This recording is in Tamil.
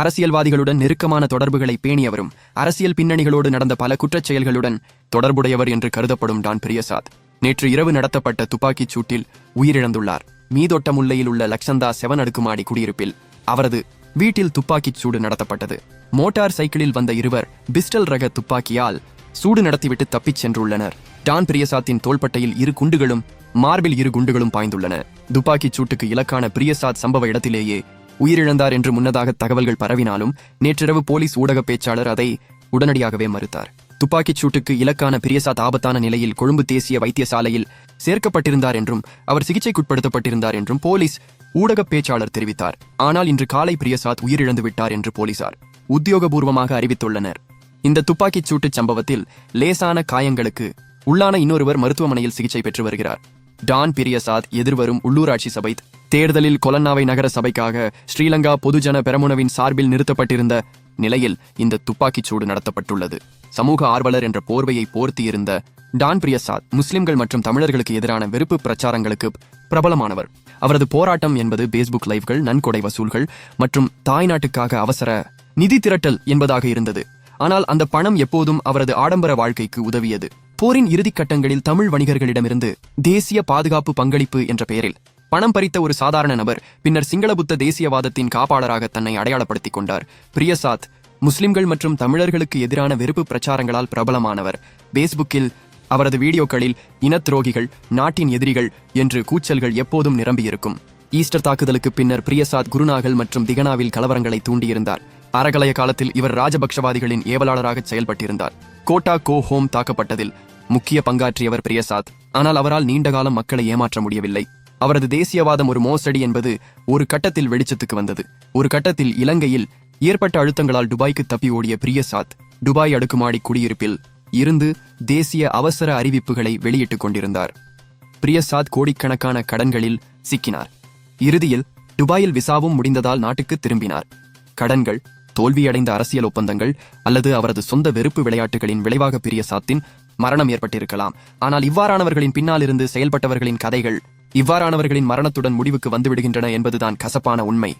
அரசியல்வாதிகளுடன் நெருக்கமான தொடர்புகளை பேணியவரும் அரசியல் பின்னணிகளோடு நடந்த பல குற்றச் செயல்களுடன் தொடர்புடையவர் என்று கருதப்படும் டான் பிரியசாத் நேற்று இரவு நடத்தப்பட்ட துப்பாக்கிச் சூட்டில் உயிரிழந்துள்ளார். மீதொட்டமுல்லையில் உள்ள லக்ஷந்தா செவன் அடுக்குமாடி குடியிருப்பில் அவரது வீட்டில் துப்பாக்கிச் சூடு நடத்தப்பட்டது. மோட்டார் சைக்கிளில் வந்த இருவர் பிஸ்டல் ரக துப்பாக்கியால் சூடு நடத்திவிட்டு தப்பிச் சென்றுள்ளனர். டான் பிரியசாத்தின் தோள்பட்டையில் இரு குண்டுகளும் மார்பில் இரு குண்டுகளும் பாய்ந்துள்ளன. துப்பாக்கிச் சூட்டுக்கு இலக்கான பிரியசாத் சம்பவ இடத்திலேயே உயிரிழந்தார் என்று முன்னதாக தகவல்கள் பரவினாலும் நேற்றிரவு போலீஸ் ஊடக பேச்சாளர் அதை உடனடியாகவே மறுத்தார். துப்பாக்கிச் சூட்டுக்கு இலக்கான பிரியசாத் ஆபத்தான நிலையில் கொழும்பு தேசிய வைத்தியசாலையில் சேர்க்கப்பட்டிருந்தார் என்றும் அவர் சிகிச்சைக்குட்படுத்தப்பட்டிருந்தார் என்றும் போலீஸ் ஊடக பேச்சாளர் தெரிவித்தார். ஆனால் இன்று காலை பிரியசாத் உயிரிழந்து விட்டார் என்று போலீசார் உத்தியோகபூர்வமாக அறிவித்துள்ளனர். இந்த துப்பாக்கிச் சூட்டுச் சம்பவத்தில் லேசான காயங்களுக்கு உள்ளான இன்னொருவர் மருத்துவமனையில் சிகிச்சை பெற்று வருகிறார். டான் பிரியசாத் எதிர்வரும் உள்ளூராட்சி சபை தேர்தலில் கொலன்னாவை நகர சபைக்காக ஸ்ரீலங்கா பொதுஜன பெரமுனவின் சார்பில் நிறுத்தப்பட்டிருந்த நிலையில் இந்த துப்பாக்கிச் சூடு நடத்தப்பட்டுள்ளது. சமூக ஆர்வலர் என்ற போர்வையை போர்த்தியிருந்த டான் பிரியசாத் முஸ்லிம்கள் மற்றும் தமிழர்களுக்கு எதிரான வெறுப்பு பிரச்சாரங்களுக்கு பிரபலமானவர். அவரது போராட்டம் என்பது பேஸ்புக் லைவ்கள் நன்கொடை வசூல்கள் மற்றும் தாய்நாட்டுக்காக அவசர நிதி திரட்டல் என்பதாக இருந்தது. ஆனால் அந்த பணம் எப்போதும் அவரது ஆடம்பர வாழ்க்கைக்கு உதவியது. போரின் இறுதிக் கட்டங்களில் தமிழ் வணிகர்களிடமிருந்து தேசிய பாதுகாப்பு பங்களிப்பு என்ற பெயரில் பணம் பறித்த ஒரு சாதாரண நபர் பின்னர் சிங்களபுத்த தேசியவாதத்தின் காப்பாளராக தன்னை அடையாளப்படுத்திக் கொண்டார். பிரியசாத் முஸ்லிம்கள் மற்றும் தமிழர்களுக்கு எதிரான வெறுப்பு பிரச்சாரங்களால் பிரபலமானவர். பேஸ்புக்கில் அவரது வீடியோக்களில் இனத்துரோகிகள் நாட்டின் எதிரிகள் என்று கூச்சல்கள் எப்போதும் நிரம்பியிருக்கும். ஈஸ்டர் தாக்குதலுக்கு பின்னர் பிரியசாத் குருநாகல் மற்றும் திகனாவில் கலவரங்களை தூண்டியிருந்தார். அறகலைய காலத்தில் இவர் ராஜபக்ஷவாதிகளின் ஏவலாளராக செயல்பட்டிருந்தார். கோட்டா கோ ஹோம் தாக்கப்பட்டதில் முக்கிய பங்காற்றியவர் பிரியசாத். ஆனால் அவரால் நீண்டகாலம் மக்களை ஏமாற்ற முடியவில்லை. அவரது தேசியவாதம் ஒரு மோசடி என்பது ஒரு கட்டத்தில் வெளிச்சத்துக்கு வந்தது. ஒரு கட்டத்தில் இலங்கையில் ஏற்பட்ட அழுத்தங்களால் துபாய்க்கு தப்பி ஓடிய பிரியசாத் துபாய் அடுக்குமாடி குடியிருப்பில் இருந்து தேசிய அவசர அறிவிப்புகளை வெளியிட்டுக் கொண்டிருந்தார். பிரியசாத் கோடிக்கணக்கான கடன்களில் சிக்கினார். இறுதியில் துபாயில் விசாவும் முடிந்ததால் நாட்டுக்கு திரும்பினார். கடன்கள் தோல்வியடைந்த அரசியல் ஒப்பந்தங்கள் அல்லது அவரது சொந்த வெறுப்பு விளையாட்டுகளின் விளைவாக பிரியசாத்தின் மரணம் ஏற்பட்டிருக்கலாம். ஆனால் இவ்வாறானவர்களின் பின்னாலிருந்து செயல்பட்டவர்களின் கதைகள் இவ்வாறானவர்களின் மரணத்துடன் முடிவுக்கு வந்துவிடுகின்றன என்பதுதான் கசப்பான உண்மை.